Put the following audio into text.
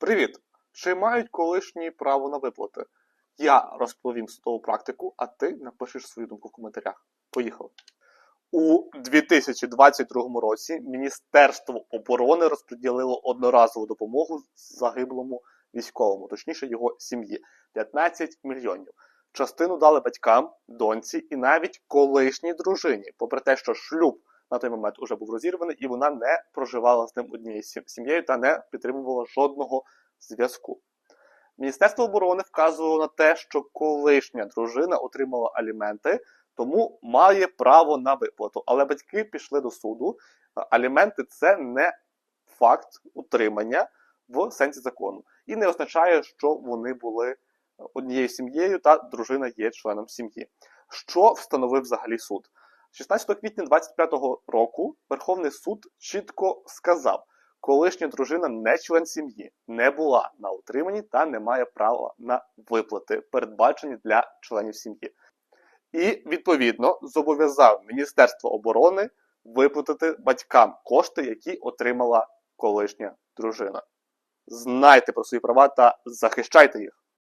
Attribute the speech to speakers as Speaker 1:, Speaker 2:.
Speaker 1: Привіт! Чи мають колишні право на виплати? Я розповім судову практику, а ти напишеш свою думку в коментарях. Поїхали. У 2022 році Міністерство оборони розподілило одноразову допомогу загиблому військовому, точніше його сім'ї 15 мільйонів. Частину дали батькам, доньці і навіть колишній дружині, попри те, що шлюб на той момент уже був розірваний, і вона не проживала з ним однією сім'єю та не підтримувала жодного зв'язку. Міністерство оборони вказувало на те, що колишня дружина отримала аліменти, тому має право на виплату. Але батьки пішли до суду. Аліменти це не факт утримання в сенсі закону і не означає, що вони були однією сім'єю та дружина є членом сім'ї. Що встановив взагалі суд? 16 квітня 2025 року Верховний суд чітко сказав, колишня дружина не член сім'ї, не була на утриманні та не має права на виплати, передбачені для членів сім'ї. І відповідно зобов'язав Міністерство оборони виплатити батькам кошти, які отримала колишня дружина. Знайте про свої права та захищайте їх.